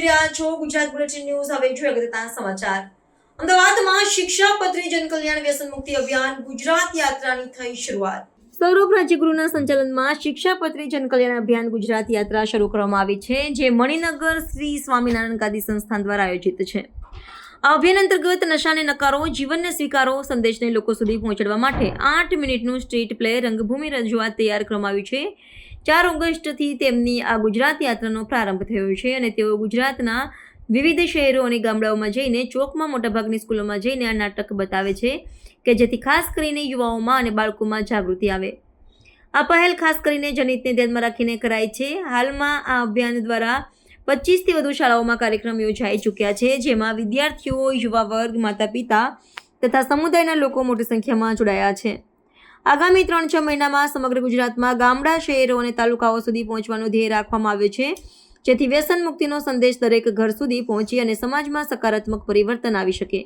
જોઈ છો, Gujarat bulletin news, હવે જોઈએ અગત્યના સમાચાર. અમદાવાદમાં શિક્ષાપત્રી જનકલ્યાણ વ્યસન મુક્તિ અભિયાન ગુજરાત યાત્રાની થઈ શરૂઆત. સૌરભ રાજ્યગુરુના સંચાલનમાં શિક્ષાપત્રી જનકલ્યાણ અભિયાન ગુજરાત યાત્રા શરૂ કરવામાં આવી છે, જે મણિનગર શ્રી સ્વામિનારાયણ ગાદી સંસ્થાન દ્વારા આયોજિત છે. આ અભિયાન અંતર્ગત નશાને નકારો, જીવનને સ્વીકારો, સંદેશને લોકો સુધી પહોંચાડવા માટે આઠ મિનિટનું સ્ટ્રીટ પ્લે રંગભૂમિ રજૂઆત તૈયાર કરવામાં આવ્યું છે. ચાર ઓગસ્ટથી તેમની આ ગુજરાત યાત્રાનો પ્રારંભ થયો છે અને તેઓ ગુજરાતના વિવિધ શહેરો અને ગામડાઓમાં જઈને ચોકમાં મોટાભાગની સ્કૂલોમાં જઈને આ નાટક બતાવે છે કે જેથી ખાસ કરીને યુવાઓમાં અને બાળકોમાં જાગૃતિ આવે. આ પહેલ ખાસ કરીને જનિતને ધ્યાનમાં રાખીને કરાય છે. હાલમાં આ અભિયાન દ્વારા પચીસથી વધુ શાળાઓમાં કાર્યક્રમ યોજાઈ ચૂક્યા છે, જેમાં વિદ્યાર્થીઓ યુવા વર્ગ માતા પિતા તથા સમુદાયના લોકો મોટી સંખ્યામાં જોડાયા છે. આગામી ત્રણ છ મહિનામાં સમગ્ર ગુજરાતમાં ગામડા, શહેરો અને તાલુકાઓ સુધી પહોંચવાનો ધ્યેય રાખવામાં આવ્યો છે. જેથી વ્યસન મુક્તિનો સંદેશ દરેક ઘર સુધી પહોંચી અને સમાજમાં સકારાત્મક પરિવર્તન આવી શકે.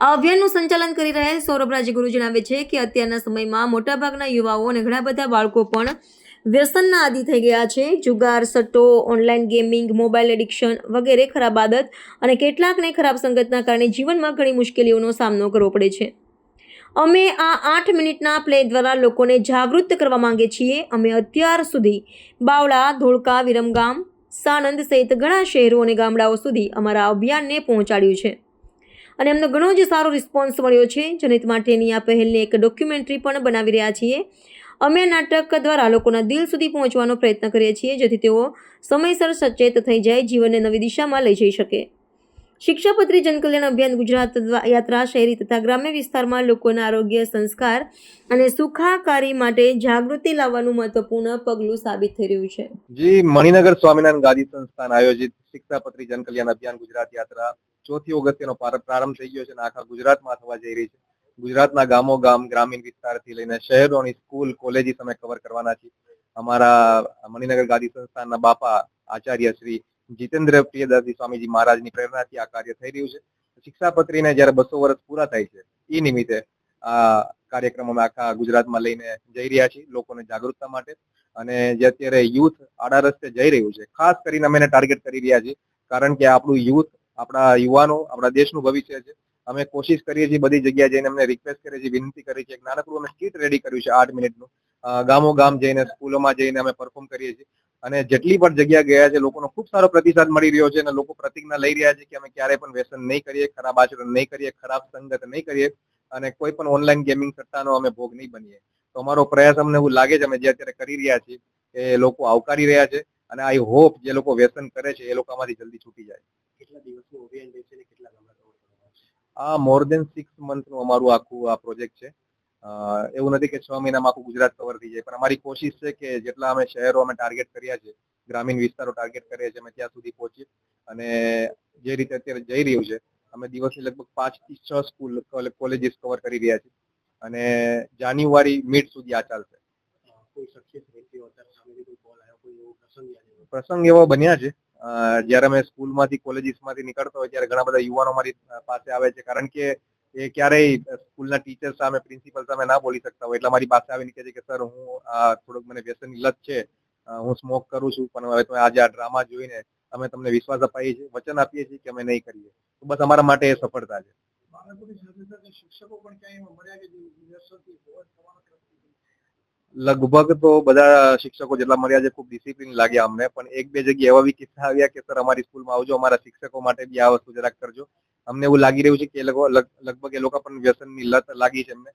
આ અભિયાનનું સંચાલન કરી રહેલ સૌરભ રાજગુરુ જણાવે છે કે અત્યારના સમયમાં મોટાભાગના યુવાઓ અને ઘણા બધા બાળકો પણ વ્યસનના આદિ થઈ ગયા છે. જુગાર, સટ્ટો, ઓનલાઈન ગેમિંગ, મોબાઈલ એડિક્શન વગેરે ખરાબ આદત અને કેટલાકને ખરાબ સંગતના કારણે જીવનમાં ઘણી મુશ્કેલીઓનો સામનો કરવો પડે છે. અમે આ આઠ મિનિટના પ્લે દ્વારા લોકોને જાગૃત કરવા માંગીએ છીએ. અમે અત્યાર સુધી બાવળા, ધોળકા, વિરમગામ, સાણંદ સહિત ઘણા શહેરો અને ગામડાઓ સુધી અમારા અભિયાનને પહોંચાડ્યું છે. અને એમનો ઘણો જ સારો રિસ્પોન્સ મળ્યો છે. જનિત માટેની આ પહેલને એક ડોક્યુમેન્ટરી પણ બનાવી રહ્યા છીએ. અમે નાટક દ્વારા લોકોના દિલ સુધી પહોંચવાનો પ્રયત્ન કરીએ છીએ, જેથી તેઓ સમયસર સચેત થઈ જાય, જીવનને નવી દિશામાં લઈ જઈ શકે. શિક્ષાપત્રી જનકલ્યાણ અભિયાન ગુજરાત યાત્રા શહેરી તથા ગ્રામ્ય વિસ્તારમાં લોકોના આરોગ્ય સંસ્કાર અને સુખાકારી માટે જાગૃતિ લાવવાનું મહત્વપૂર્ણ પગલું સાબિત થઈ રહ્યું છે. જી, મણિનગર સ્વામિનારાયણ ગાદી સંસ્થાન આયોજિત શિક્ષાપત્રી જનકલ્યાણ અભિયાન ગુજરાત યાત્રા ચોથી ઓગસ્ટનો પ્રારંભ થઈ ગયો છે અને આખા ગુજરાતમાં થવા જઈ રહી છે. ગુજરાતના ગામો ગામ, ગ્રામીણ વિસ્તારથી લઈને શહેરોની સ્કૂલ, કોલેજીસ અમે કવર કરવાના છીએ. અમારા મણિનગર ગાદી સંસ્થાનના બાપા આચાર્ય શ્રી જીતેન્દ્ર પ્રિયદાસજી સ્વામીજી મહારાજની પ્રેરણાથી આ કાર્ય થઈ રહ્યું છે. શિક્ષાપત્રીને જ્યારે બસો વર્ષ પૂરા થાય છે એ નિમિત્તે આ કાર્યક્રમ આખા ગુજરાતમાં લઈને જઈ રહ્યા છીએ લોકોને જાગૃતતા માટે. અને જે અત્યારે યુથ આડા રસ્તે જઈ રહ્યું છે, ખાસ કરીને અમે એને ટાર્ગેટ કરી રહ્યા છીએ, કારણ કે આપણું યુથ, આપણા યુવાનો, આપણા દેશનું ભવિષ્ય છે. અમે કોશિશ કરીએ છીએ બધી જગ્યાએ જઈને અમને રિક્વેસ્ટ કરીએ છીએ, વિનંતી કરીએ છીએ, એક નાનકડું અમે કીટ રેડી કર્યું છે આઠ મિનિટનું. ગામો ગામ જઈને, સ્કૂલોમાં જઈને અમે પરફોર્મ કરીએ છીએ. અને જેટલી પણ જગ્યા ગયા છે લોકોનો ખૂબ સારો પ્રતિસાદ મળી રહ્યો છે અને લોકો પ્રતિજ્ઞા લઈ રહ્યા છે કે અમે ક્યારેય પણ વ્યસન નહીં કરીએ ખરાબ આચરણ નહીં કરીએ ખરાબ સંગત નહીં કરીએ અને કોઈ પણ ઓનલાઈન ગેમિંગ સટ્ટાનો અમે ભોગ નહીં બનીએ. તો અમારો પ્રયાસ અમને એવું લાગે છે અમે જે અત્યારે કરી રહ્યા છીએ એ લોકો આવકારી રહ્યા છે અને આઈ હોપ જે લોકો વ્યસન કરે છે એ લોકો આમાંથી જલ્દી છૂટી જાય. કેટલા દિવસનું કેટલા? આ મોર દેન સિક્સ મંથનું અમારું આખું આ પ્રોજેક્ટ છે. એવું નથી કે છ મહિનામાં આખું ગુજરાત કવર થઈ જાય. પણ અમારી કોશિશ છે કે જેટલા અમે શહેરો અમે ટાર્ગેટ કર્યા છે ગ્રામીણ વિસ્તારો ટાર્ગેટ કર્યા છે અમે ત્યાં સુધી પહોંચીએ. અને જે રીતે અત્યારે જઈ રહ્યું છે અમે દિવસે લગભગ પાંચથી છ સ્કૂલ કોલેજીસ કવર કરી રહ્યા છીએ. અને જાન્યુઆરી મિડ સુધી આ ચાલશે. પ્રસંગ એવો બન્યા છે. જ્યારે અમે સ્કૂલમાંથી કોલેજીસમાંથી નીકળતો હોય ત્યારે ઘણા બધા યુવાનો મારી પાસે આવે છે. કારણ કે એ ક્યારેય સ્કૂલના ટીચર સામે પ્રિન્સિપલ સામે ના બોલી શકતા હોય. એટલે મારી પાસે આવીને કહે છે કે સર હું આ થોડુંક મને વ્યસનની લત છે. હું સ્મોક કરું છું પણ હવે તમે આજે આ ડ્રામા જોઈને અમે તમને વિશ્વાસ અપાઈએ છીએ વચન આપીએ છીએ કે અમે નહીં કરીએ. તો બસ અમારા માટે એ સફળતા છે? લગભગ તો બધા શિક્ષકો જેટલા મળ્યા છે ખૂબ ડિસિપ્લિન લાગ્યા અમને. પણ એક બે જગ્યાએ એવા બી કિસ્સા આવ્યા કે સર અમારી સ્કૂલમાં આવજો અમારા શિક્ષકો માટે બી આ વસ્તુ જરાક કરજો. અમને એવું લાગી રહ્યું છે કે એ લોકો લગભગ એ લોકો પણ વ્યસનની લત લાગી છે એમને.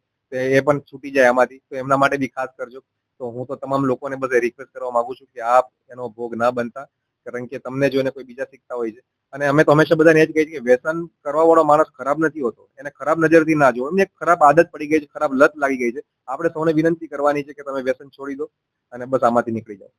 એ પણ છૂટી જાય આમાંથી. તો એમના માટે બી ખાસ કરજો. તો હું તો તમામ લોકોને બધે રિક્વેસ્ટ કરવા માંગુ છું કે આપ એનો ભોગ ના બનતા, કારણ કે તમને જોઈને કોઈ બીજા શીખતા હોય છે. અને અમે તો હંમેશા બધાને એ જ કહીએ છીએ કે વ્યસન કરવા વાળો માણસ ખરાબ નથી હોતો. એને ખરાબ નજરથી ના જોવો એમને એક ખરાબ આદત પડી ગઈ છે, ખરાબ લત લાગી ગઈ છે. આપણે સૌને વિનંતી કરવાની છે કે તમે વ્યસન છોડી દો અને બસ આમાંથી નીકળી જાઓ.